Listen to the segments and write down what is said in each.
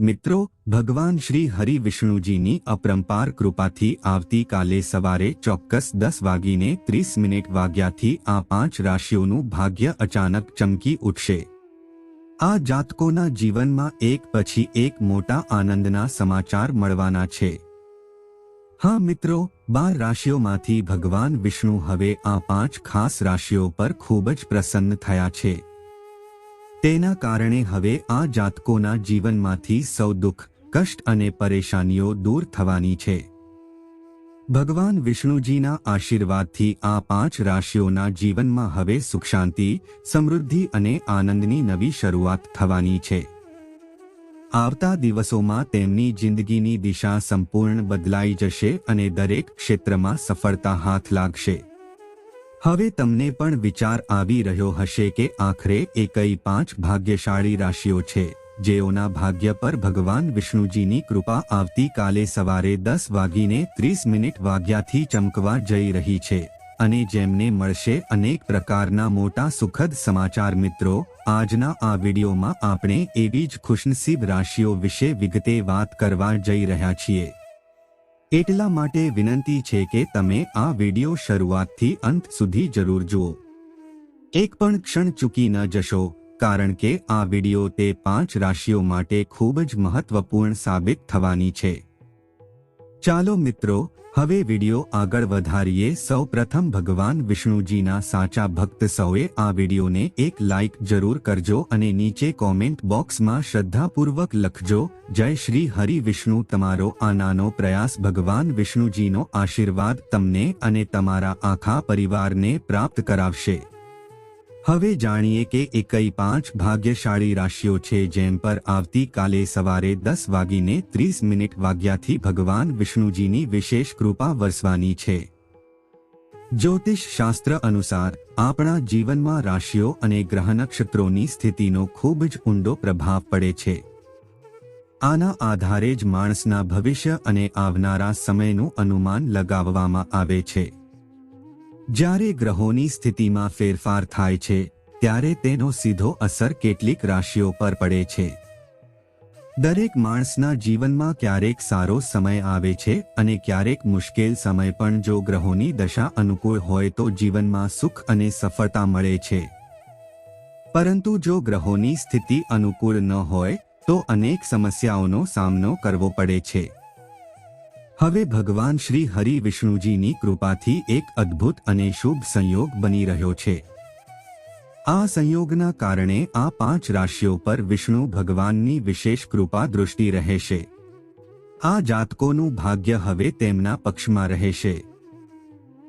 મિત્રો, ભગવાન શ્રી હરિ વિષ્ણુજીની અપરંપાર કૃપાથી આવતીકાલે સવારે ચોક્કસ દસ વાગીને ત્રીસ મિનિટ વાગ્યાથી આ પાંચ રાશિઓનું ભાગ્ય અચાનક ચમકી ઉઠશે. આ જાતકોના જીવનમાં એક પછી એક મોટા આનંદના સમાચાર મળવાના છે. હા મિત્રો, બાર રાશિઓમાંથી ભગવાન વિષ્ણુ હવે આ પાંચ ખાસ રાશિઓ પર ખૂબ જ પ્રસન્ન થયા છે. તેના કારણે હવે આ જાતકોના જીવનમાંથી સૌ દુઃખ, કષ્ટ અને પરેશાનીઓ દૂર થવાની છે. ભગવાન વિષ્ણુજીના આશીર્વાદથી આ પાંચ રાશિઓના જીવનમાં હવે સુખ શાંતિ સમૃદ્ધિ અને આનંદની નવી શરૂઆત થવાની છે. આવતા દિવસોમાં તેમની જિંદગીની દિશા સંપૂર્ણ બદલાઈ જશે અને દરેક ક્ષેત્રમાં સફળતા હાથ લાગશે. હવે તમને પણ વિચાર આવી રહ્યો હશે કે આખરે એ કઈ પાંચ ભાગ્યશાળી રાશિઓ છે, જેઓના ભાગ્ય પર ભગવાન વિષ્ણુજીની કૃપા આવતીકાલે સવારે દસ વાગીને ત્રીસ મિનિટ વાગ્યાથી ચમકવા જઈ રહી છે. અને જેમને મળશે અનેક પ્રકારના મોટા સુખદ સમાચાર મિત્રો, આજના આ વિડીયોમાં આપણે એવી જ ખુશનસીબ રાશિઓ વિશે વિગતે વાત કરવા જઈ રહ્યા છીએ. એટલા માટે વિનંતી છે કે તમે આ વિડિયો શરૂઆતથી અંત સુધી જરૂર જુઓ. એક પણ ક્ષણ ચૂકી ન જશો, કારણ કે આ વીડિયો તે પાંચ રાશિઓ માટે ખૂબ જ મહત્વપૂર્ણ સાબિત થવાની છે. ચાલો મિત્રો, હવે વિડિયો આગળ વધારીએ. સૌ પ્રથમ ભગવાન વિષ્ણુજીના સાચા ભક્ત સૌએ આ વિડિયોને એક લાઇક જરૂર કરજો અને નીચે કોમેન્ટ બોક્સમાં શ્રદ્ધાપૂર્વક લખજો. જય શ્રી હરિ વિષ્ણુ, તમારો આ નાનો પ્રયાસ ભગવાન વિષ્ણુજીનો આશીર્વાદ તમને અને તમારા આખા પરિવારને પ્રાપ્ત કરાવશે. હવે જાણીએ કે એકઈ પાંચ ભાગ્યશાળી રાશિઓ છે જેમ પર આવતીકાલે સવારે દસ વાગીને ત્રીસ મિનિટ વાગ્યાથી ભગવાન વિષ્ણુજીની વિશેષ કૃપા વરસવાની છે. જ્યોતિષ શાસ્ત્ર અનુસાર, આપણા જીવનમાં રાશિઓ અને ગ્રહ નક્ષત્રોની સ્થિતિનો ખૂબ જ ઊંડો પ્રભાવ પડે છે. આના આધારે જ માણસના ભવિષ્ય અને આવનારા સમયનું અનુમાન લગાવવામાં આવે છે. જ્યારે ગ્રહોની સ્થિતિમાં ફેરફાર થાય છે, ત્યારે તેનો સીધો અસર કેટલીક રાશિઓ પર પડે છે. દરેક માણસના જીવનમાં ક્યારેક સારો સમય આવે છે અને ક્યારેક મુશ્કેલ સમય પણ જો ગ્રહોની દશા અનુકૂળ હોય તો જીવનમાં સુખ અને સફળતા મળે છે. પરંતુ જો ગ્રહોની સ્થિતિ અનુકૂળ ન હોય, તો અનેક સમસ્યાઓનો સામનો કરવો પડે છે. હવે ભગવાન શ્રી હરિ વિષ્ણુજીની કૃપાથી એક અદ્ભુત અને શુભ સંયોગ બની રહ્યો છે. આ સંયોગના કારણે આ પાંચ રાશિઓ પર વિષ્ણુ ભગવાનની વિશેષ કૃપા દૃષ્ટિ રહેશે. આ જાતકોનું ભાગ્ય હવે તેમના પક્ષમાં રહેશે.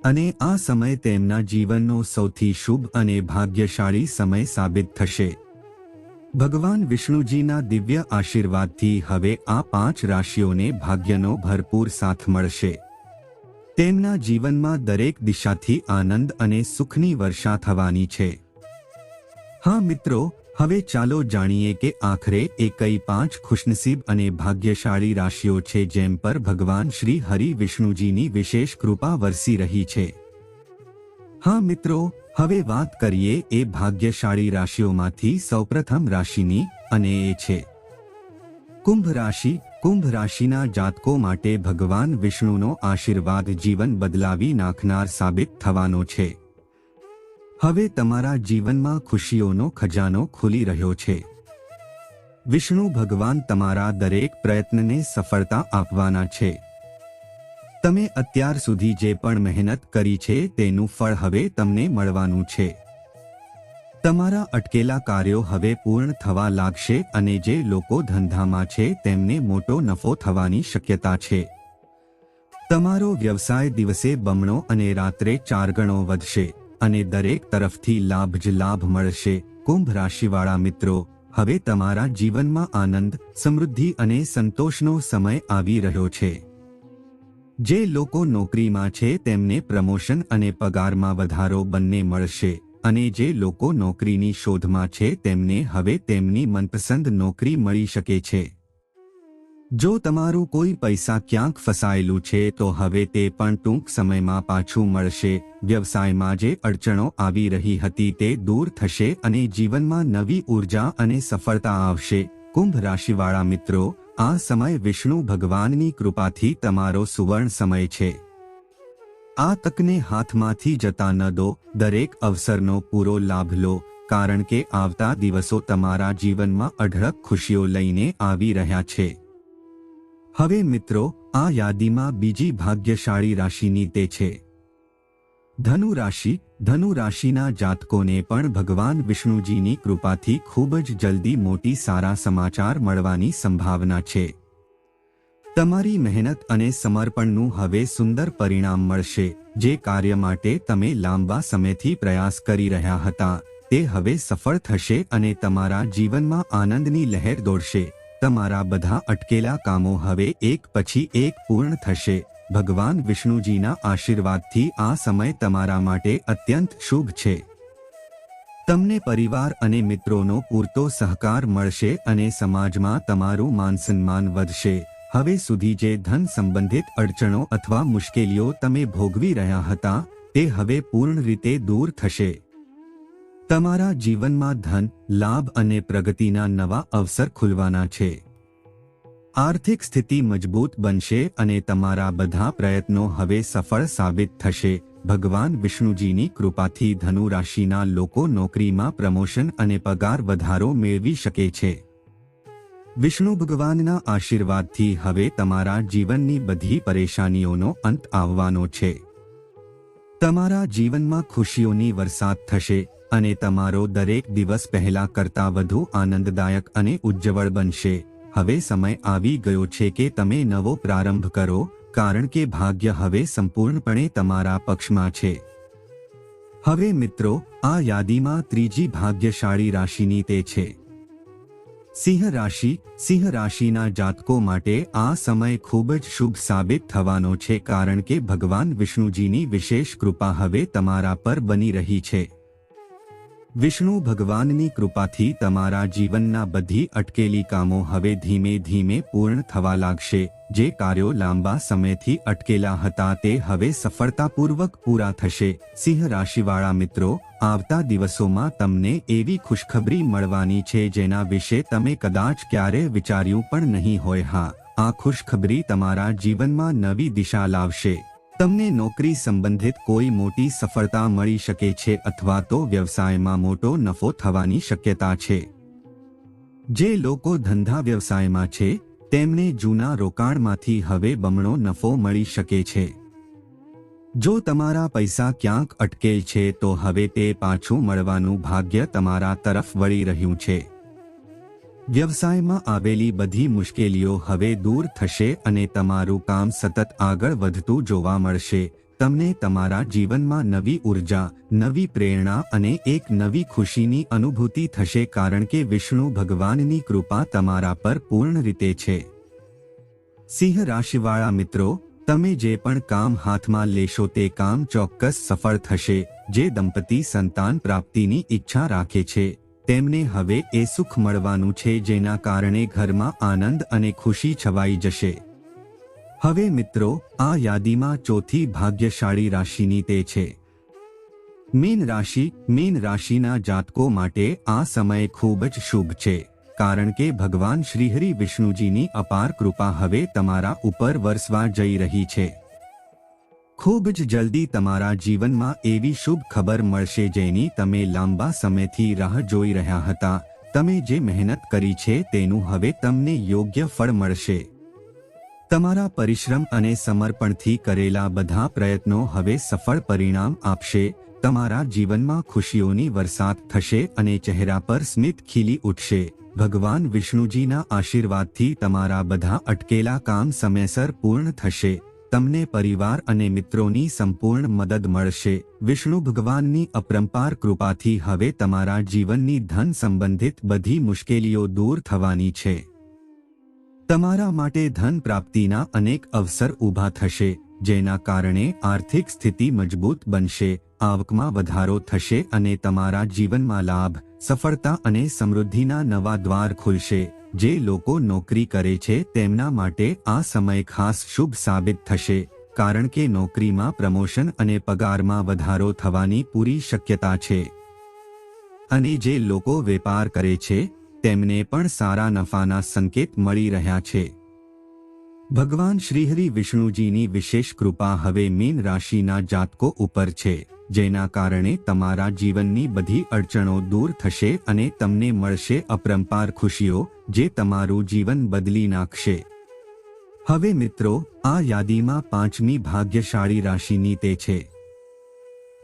અને આ સમય તેમના જીવનનો સૌથી શુભ અને ભાગ્યશાળી સમય સાબિત થશે. ભગવાન વિષ્ણુજીના દિવ્ય આશીર્વાદથી હવે આ પાંચ રાશિઓને ભાગ્યનો ભરપૂર સાથ મળશે. તેમના જીવનમાં દરેક દિશાથી આનંદ અને સુખની વર્ષા થવાની છે. હા મિત્રો, હવે ચાલો જાણીએ કે આખરે એ કઈ પાંચ ખુશનસીબ અને ભાગ્યશાળી રાશિઓ છે જેમ પર ભગવાન શ્રી હરિ વિષ્ણુજીની વિશેષ કૃપા વરસી રહી છે. હા મિત્રો હવે વાત કરીએ એ ભાગ્યશાળી રાશિઓમાંથી સૌપ્રથમ રાશિની અને એ છે. કુંભ રાશિ, કુંભ રાશિના જાતકો માટે ભગવાન વિષ્ણુનો આશીર્વાદ જીવન બદલાવી નાખનાર સાબિત થવાનો છે. હવે તમારા જીવનમાં ખુશીઓનો ખજાનો ખુલી રહ્યો છે. વિષ્ણુ ભગવાન તમારા દરેક પ્રયત્નને સફળતા આપવાના છે. તમે અત્યાર સુધી જે પણ મહેનત કરી છે તેનું ફળ હવે તમને મળવાનું છે. તમારા અટકેલા કાર્યો હવે પૂર્ણ થવા લાગશે અને જે લોકો ધંધામાં છે તેમને મોટો નફો થવાની શક્યતા છે. તમારો વ્યવસાય દિવસે બમણો અને રાત્રે ચાર ગણો વધશે અને દરેક તરફથી લાભ જ લાભ મળશે. કુંભ રાશિવાળા મિત્રો, હવે તમારા જીવનમાં આનંદ, સમૃદ્ધિ અને સંતોષનો સમય આવી રહ્યો છે. જે લોકો નોકરીમાં છે તેમને પ્રમોશન અને પગારમાં વધારો બંને મળશે અને જે લોકો નોકરીની શોધમાં છે તેમને હવે તેમની મનપસંદ નોકરી મળી શકે છે. જો તમારું કોઈ પૈસા ક્યાંક ફસાયેલું છે તો હવે તે પણ ટૂંક સમયમાં પાછું મળશે. વ્યવસાયમાં જે અડચણો આવી રહી હતી તે દૂર થશે અને જીવનમાં નવી ઊર્જા અને સફળતા આવશે. કુંભ રાશિવાળા મિત્રો આ સમય વિષ્ણુ ભગવાનની કૃપાથી તમારો સુવર્ણ સમય છે. આ તકને હાથમાંથી જતા ન દો, દરેક અવસરનો પૂરો લાભ લો, કારણ કે આવતા દિવસો તમારા જીવનમાં અઢળક ખુશીઓ લઈને આવી રહ્યા છે. હવે મિત્રો, આ યાદીમાં બીજી ભાગ્યશાળી રાશિની તે છે. ધનુ રાશિ ધનુ રાશિના જાતકોને પણ ભગવાન વિષ્ણુજીની કૃપાથી ખૂબ જ જલ્દી મોટી સારા સમાચાર મળવાની સંભાવના છે. તમારી મહેનત અને સમર્પણનું હવે સુંદર પરિણામ મળશે, જે કાર્ય માટે તમે લાંબા સમયથી પ્રયાસ કરી રહ્યા હતા, તે હવે સફળ થશે અને તમારા જીવનમાં આનંદની લહેર દોડશે. તમારા બધા અટકેલા કામો હવે એક પછી એક પૂર્ણ થશે. ભગવાન વિષ્ણુજીના આશીર્વાદથી આ સમય તમારા માટે અત્યંત શુભ છે. તમને પરિવાર અને મિત્રોનો પૂરતો સહકાર મળશે અને સમાજમાં તમારું માનસન્માન વધશે. હવે સુધી જે ધન સંબંધિત અડચણો અથવા મુશ્કેલીઓ તમે ભોગવી રહ્યા હતા, તે હવે પૂર્ણ રીતે દૂર થશે. તમારા જીવનમાં ધન, લાભ અને પ્રગતિના નવા અવસર ખુલવાના છે. આર્થિક સ્થિતિ મજબૂત બનશે અને તમારા બધા પ્રયત્નો હવે સફળ સાબિત થશે. ભગવાન વિષ્ણુજીની કૃપાથી ધનુ રાશિના લોકો નોકરીમાં પ્રમોશન અને પગાર વધારો મેળવી શકે છે. વિષ્ણુ ભગવાનના આશીર્વાદથી હવે તમારા જીવનની બધી પરેશાનીઓનો અંત આવવાનો છે. તમારા જીવનમાં ખુશીઓની વરસાદ થશે અને તમારો દરેક દિવસ પહેલા કરતાં વધુ આનંદદાયક અને ઉજ્જવળ બનશે. હવે સમય આવી ગયો છે કે તમે નવો પ્રારંભ કરો, કારણ કે ભાગ્ય હવે સંપૂર્ણપણે તમારા પક્ષમાં છે. હવે મિત્રો, આ યાદીમાં ત્રીજી ભાગ્યશાળી રાશિની તે છે. સિંહ રાશિ, સિંહ રાશિના જાતકો માટે આ સમય ખૂબ જ શુભ સાબિત થવાનો છે કારણ કે ભગવાન વિષ્ણુજીની વિશેષ કૃપા હવે તમારા પર બની રહી છે. વિષ્ણુ ભગવાનની કૃપાથી તમારા જીવનના બધી અટકેલી કામો હવે ધીમે ધીમે પૂર્ણ થવા લાગશે. જે કાર્યો લાંબા સમયથી અટકેલા હતા તે હવે સફળતાપૂર્વક પૂરા થશે. સિંહ રાશિવાળા મિત્રો, આવતા દિવસોમાં તમને એવી ખુશખબરી મળવાની છે જેના વિશે તમે કદાચ ક્યારે વિચાર્યું પણ નહીં હોય. હા, આ ખુશખબરી તમારા જીવનમાં નવી દિશા લાવશે. તમને નોકરી સંબંધિત કોઈ મોટી સફળતા મળી શકે છે અથવા તો વ્યવસાયમાં મોટો નફો થવાની શક્યતા છે. જે લોકો ધંધા વ્યવસાયમાં છે, તેમને જૂના રોકાણમાંથી હવે બમણો નફો મળી શકે છે. જો તમારા પૈસા ક્યાંક અટકેલ છે તો હવે તે પાછું મળવાનું ભાગ્ય તમારા તરફ વળી રહ્યું છે. વ્યવસાયમાં આવેલી બધી મુશ્કેલીઓ હવે દૂર થશે અને તમારું કામ સતત આગળ વધતું જોવા મળશે. તમને તમારા જીવનમાં નવી ઊર્જા, નવી પ્રેરણા અને એક નવી ખુશીની અનુભૂતિ થશે કારણ કે વિષ્ણુ ભગવાનની કૃપા તમારા પર પૂર્ણ રીતે છે. સિંહ રાશિવાળા મિત્રો, તમે જે પણ કામ હાથમાં લેશો તે કામ ચોક્કસ સફળ થશે, જે દંપતી સંતાન પ્રાપ્તિની ઈચ્છા રાખે છે. તેમને હવે એ સુખ મળવાનું છે જેના કારણે ઘરમાં આનંદ અને ખુશી છવાઈ જશે. હવે મિત્રો, આ યાદીમાં ચોથી ભાગ્યશાળી રાશિની તે છે. મીન રાશિ, મીન રાશિના જાતકો માટે આ સમય ખૂબ જ શુભ છે, કારણ કે ભગવાન શ્રીહરિ વિષ્ણુજીની અપાર કૃપા હવે તમારા ઉપર વરસવા જઈ રહી છે. ખૂબ જ જલ્દી તમારા જીવનમાં એવી શુભ ખબર મળશે જેની તમે લાંબા સમયથી રાહ જોઈ રહ્યા હતા. તમે જે મહેનત કરી છે તેનું હવે તમને યોગ્ય ફળ મળશે. તમારા પરિશ્રમ અને સમર્પણથી કરેલા બધા પ્રયત્નો હવે સફળ પરિણામ આપશે. તમારા જીવનમાં ખુશીઓની વરસાદ થશે અને ચહેરા પર સ્મિત ખીલી ઉઠશે. ભગવાન વિષ્ણુજીના આશીર્વાદથી તમારા બધા અટકેલા કામ સમયસર પૂર્ણ થશે. તમને પરિવાર અને મિત્રોની સંપૂર્ણ મદદ મળશે. વિષ્ણુ ભગવાનની અપરંપાર કૃપાથી હવે તમારા જીવનની ધન સંબંધિત બધી મુશ્કેલીઓ દૂર થવાની છે. તમારા માટે ધન પ્રાપ્તિના અનેક અવસર ઊભા થશે, જેના કારણે આર્થિક સ્થિતિ મજબૂત બનશે, આવકમાં વધારો થશે અને તમારા જીવનમાં લાભ, સફળતા અને સમૃદ્ધિના નવા દ્વાર ખુલશે. જે લોકો નોકરી કરે છે તેમના માટે આ સમય ખાસ શુભ સાબિત થશે, કારણ કે નોકરીમાં પ્રમોશન અને પગારમાં વધારો થવાની પૂરી શક્યતા છે. અને જે લોકો વેપાર કરે છે, તેમને પણ સારા નફાના સંકેત મળી રહ્યા છે. ભગવાન શ્રીહરિ વિષ્ણુજીની વિશેષ કૃપા હવે મીન રાશિના જાતકો ઉપર છે, જેના કારણે તમારા જીવનની બધી અડચણો દૂર થશે અને તમને મળશે અપરંપાર ખુશીઓ, જે તમારું જીવન બદલી નાખશે. હવે મિત્રો, આ યાદીમાં પાંચમી ભાગ્યશાળી રાશિની તે છે.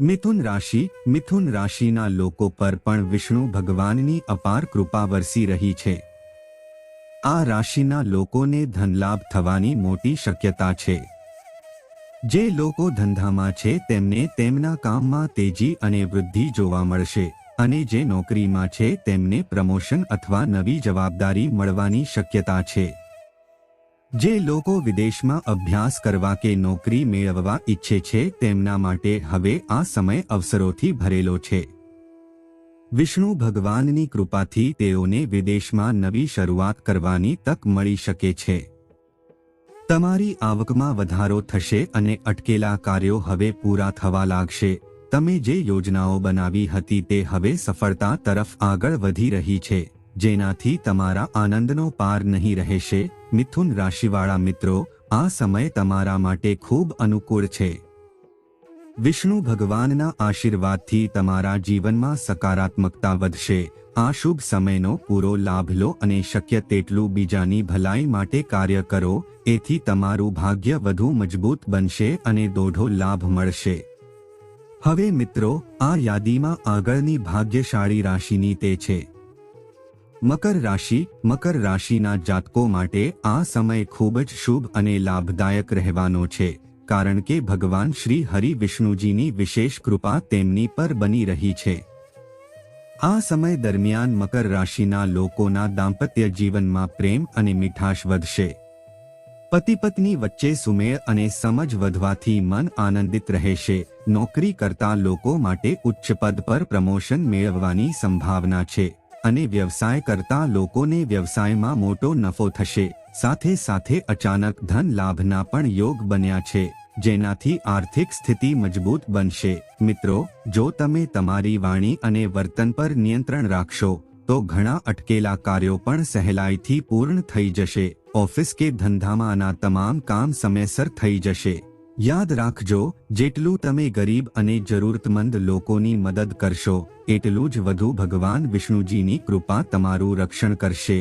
મિથુન રાશિ, મિથુન રાશિના લોકો પર પણ વિષ્ણુ ભગવાનની અપાર કૃપા વરસી રહી છે. આ રાશિના લોકોને ધનલાભ થવાની મોટી શક્યતા છે. જે લોકો ધંધામાં છે, તેમને તેમના કામમાં તેજી અને વૃદ્ધિ જોવા મળશે અને જે નોકરીમાં છે, તેમને પ્રમોશન અથવા નવી જવાબદારી મળવાની શક્યતા છે. જે લોકો વિદેશમાં અભ્યાસ કરવા કે નોકરી મેળવવા ઈચ્છે છે, તેમના માટે હવે આ સમય અવસરોથી ભરેલો છે. વિષ્ણુ ભગવાનની કૃપાથી તેઓને વિદેશમાં નવી શરૂઆત કરવાની તક મળી શકે છે. તમારી આવકમાં વધારો થશે અને અટકેલા કાર્યો હવે પૂરા થવા લાગશે. તમે જે યોજનાઓ બનાવી હતી તે હવે સફળતા તરફ આગળ વધી રહી છે, જેનાથી તમારા આનંદનો પાર નહીં રહેશે. મિથુન રાશિવાળા મિત્રો, આ સમય તમારા માટે ખૂબ અનુકૂળ છે. વિષ્ણુ ભગવાનના આશીર્વાદથી તમારા જીવનમાં સકારાત્મકતા વધશે. આ શુભ સમયનો પૂરો લાભ લો અને શક્ય તેટલું બીજાની ભલાઈ માટે કાર્ય કરો. એથી તમારું ભાગ્ય વધુ મજબૂત બનશે અને દોઢો લાભ મળશે. હવે મિત્રો, આ યાદીમાં આગળની ભાગ્યશાળી રાશિની તે છે. મકર રાશિ, મકર રાશિના જાતકો માટે આ સમય ખૂબ જ શુભ અને લાભદાયક રહેવાનો છે. કારણ કે ભગવાન શ્રી હરિ વિષ્ણુજીની વિશેષ કૃપા તેમની પર બની રહી છે. આ સમય દરમિયાન મકર રાશિના લોકોના દાંપત્ય જીવનમાં પ્રેમ અને મીઠાશ વધશે. પતિ પત્ની વચ્ચે સુમેળ અને સમજ વધવાથી મન આનંદિત રહેશે. નોકરી કરતા લોકો માટે ઉચ્ચ પદ પર પ્રમોશન મેળવવાની સંભાવના છે અને વ્યવસાય કરતા લોકોને વ્યવસાયમાં મોટો નફો થશે. સાથે સાથે અચાનક ધન લાભના પણ યોગ બન્યા છે, જેનાથી આર્થિક સ્થિતિ મજબૂત બનશે. મિત્રો, જો તમે તમારી વાણી અને વર્તન પર નિયંત્રણ રાખશો, તો ઘણા અટકેલા કાર્યો પણ સહેલાઈથી પૂર્ણ થઈ જશે. ઓફિસ કે ધંધામાંના તમામ કામ સમયસર થઈ જશે. યાદ રાખજો, જેટલું તમે ગરીબ અને જરૂરતમંદ લોકોની મદદ કરશો, એટલું જ વધુ ભગવાન વિષ્ણુજીની કૃપા તમારું રક્ષણ કરશે.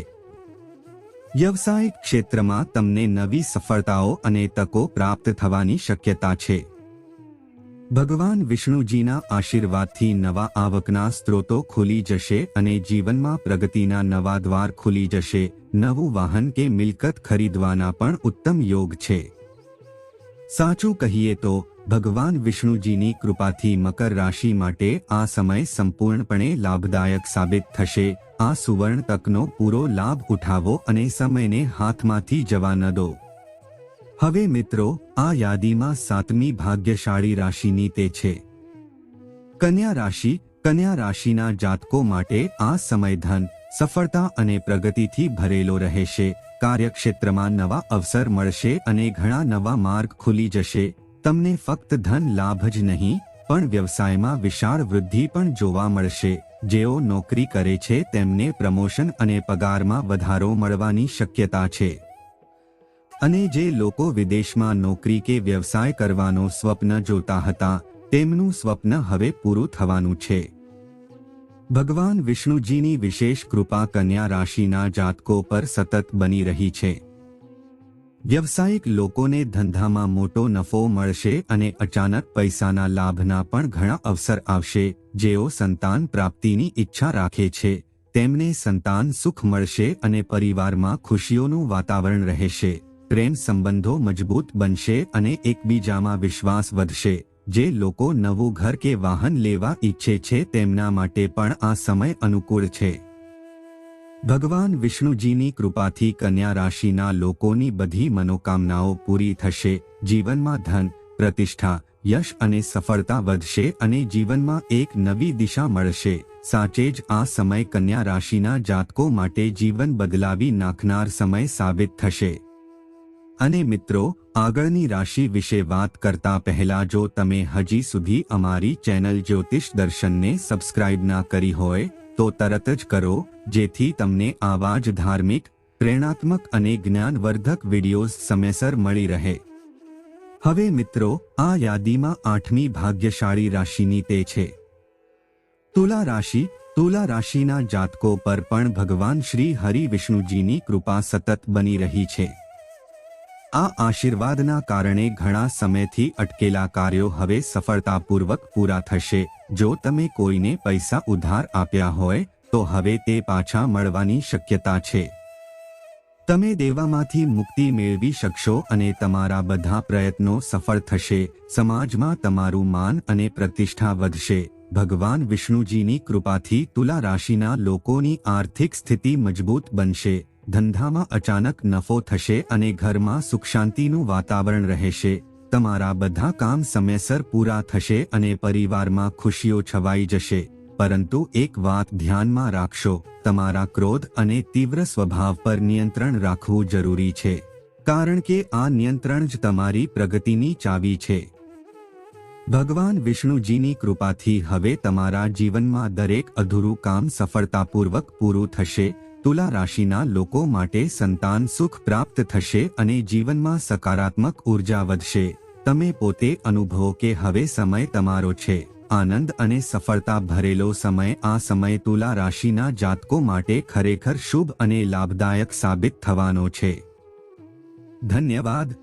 વ્યવસાયિક ક્ષેત્રમાં તમને નવી સફળતાઓ અને તકો પ્રાપ્ત થવાની શક્યતા છે. ભગવાન વિષ્ણુજીના આશીર્વાદથી નવા આવકના સ્ત્રોતો ખુલી જશે અને જીવનમાં પ્રગતિના નવા દ્વાર ખુલી જશે. નવું વાહન કે મિલકત ખરીદવાના પણ ઉત્તમ યોગ છે. સાચું કહીએ તો ભગવાન વિષ્ણુજીની કૃપાથી મકર રાશિ માટે આ સમય સંપૂર્ણપણે લાભદાયક સાબિત થશે. આ સુવર્ણ તકનો પૂરો લાભ ઉઠાવો અને સમયને હાથમાંથી જવા ન દો. હવે મિત્રો, આ યાદીમાં સાતમી ભાગ્યશાળી રાશિની તે છે. કન્યા રાશિ, કન્યા રાશિના જાતકો માટે આ સમય ધન, સફળતા અને પ્રગતિથી ભરેલો રહેશે. કાર્યક્ષેત્રમાં નવા અવસર મળશે અને ઘણા નવા માર્ગ ખુલી જશે. તમને ફક્ત ધન લાભ જ નહીં, પણ વ્યવસાયમાં વિશાળ વૃદ્ધિ પણ જોવા મળશે. જેઓ નોકરી કરે છે, તેમને પ્રમોશન અને પગારમાં વધારો મળવાની શક્યતા છે. અને જે લોકો વિદેશમાં નોકરી કે વ્યવસાય કરવાનો સ્વપ્ન જોતા હતા, તેમનું સ્વપ્ન હવે પૂરું થવાનું છે. ભગવાન વિષ્ણુજીની વિશેષ કૃપા કન્યા રાશિના જાતકો પર સતત બની રહી છે. વ્યવસાયિક લોકોને ધંધામાં મોટો નફો મળશે અને અચાનક પૈસાના લાભના પણ ઘણા અવસર આવશે. જેઓ સંતાન પ્રાપ્તિની ઈચ્છા રાખે છે, તેમને સંતાન સુખ મળશે અને પરિવારમાં ખુશીઓનું વાતાવરણ રહેશે. પ્રેમ સંબંધો મજબૂત બનશે અને એકબીજામાં વિશ્વાસ વધશે. જે લોકો નવું ઘર કે વાહન લેવા ઈચ્છે છે, તેમના માટે પણ આ સમય અનુકૂળ છે. ભગવાન વિષ્ણુજીની કૃપાથી કન્યા રાશિના લોકોની બધી મનોકામનાઓ પૂરી થશે, જીવનમાં ધન, પ્રતિષ્ઠા, યશ અને સફળતા વધશે અને જીવનમાં એક નવી દિશા મળશે. સાચે જ આ સમય કન્યા રાશિના જાતકો માટે જીવન બદલાવી નાખનાર સમય સાબિત થશે. અને મિત્રો, આગળની રાશિ વિશે વાત કરતા પહેલા જો તમે હજી સુધી અમારી ચેનલ જ્યોતિષ દર્શનને સબસ્ક્રાઇબ ના કરી હોય તો તરત જ કરો, જેથી તમને આવા જ ધાર્મિક, પ્રેરણાત્મક અને જ્ઞાનવર્ધક વિડીયોઝ સમયસર મળી રહે. હવે મિત્રો, આ યાદીમાં આઠમી ભાગ્યશાળી રાશિની તે છે. તુલા રાશિ, તુલા રાશિના જાતકો પર પણ ભગવાન શ્રી હરિ વિષ્ણુજીની કૃપા સતત બની રહી છે. આ આશીર્વાદના કારણે ઘણા સમયથી અટકેલા કાર્યો હવે સફળતાપૂર્વક પૂરા થશે. જો તમે કોઈને પૈસા ઉધાર આપ્યા હોય, તો હવે તે પાછા મળવાની શક્યતા છે. તમે દેવામાંથી મુક્તિ મેળવી શકશો અને તમારા બધા પ્રયત્નો સફળ થશે. સમાજમાં તમારું માન અને પ્રતિષ્ઠા વધશે. ભગવાન વિષ્ણુજીની કૃપાથી તુલા રાશિના લોકોની આર્થિક સ્થિતિ મજબૂત બનશે. ધંધામાં અચાનક નફો થશે અને ઘરમાં સુખ શાંતિનું વાતાવરણ રહેશે. તમારા બધા કામ સમયસર પૂરા થશે અને પરિવારમાં ખુશીઓ છવાઈ જશે. પરંતુ એક વાત ધ્યાનમાં રાખશો, તમારા ક્રોધ અને તીવ્ર સ્વભાવ પર નિયંત્રણ રાખવું જરૂરી છે. કારણ કે આ નિયંત્રણ જ તમારી પ્રગતિની ચાવી છે. ભગવાન વિષ્ણુજીની કૃપાથી હવે તમારા જીવનમાં દરેક અધૂરું કામ સફળતાપૂર્વક પૂરું થશે. તુલા રાશિના લોકો માટે સંતાન સુખ પ્રાપ્ત થશે અને જીવનમાં સકારાત્મક ઊર્જા વધશે. તમે પોતે અનુભવો કે હવે સમય તમારો છે. આનંદ અને સફળતા ભરેલો સમય આ સમય તુલા રાશિના જાતકો માટે ખરેખર શુભ અને લાભદાયક સાબિત થવાનો છે. ધન્યવાદ.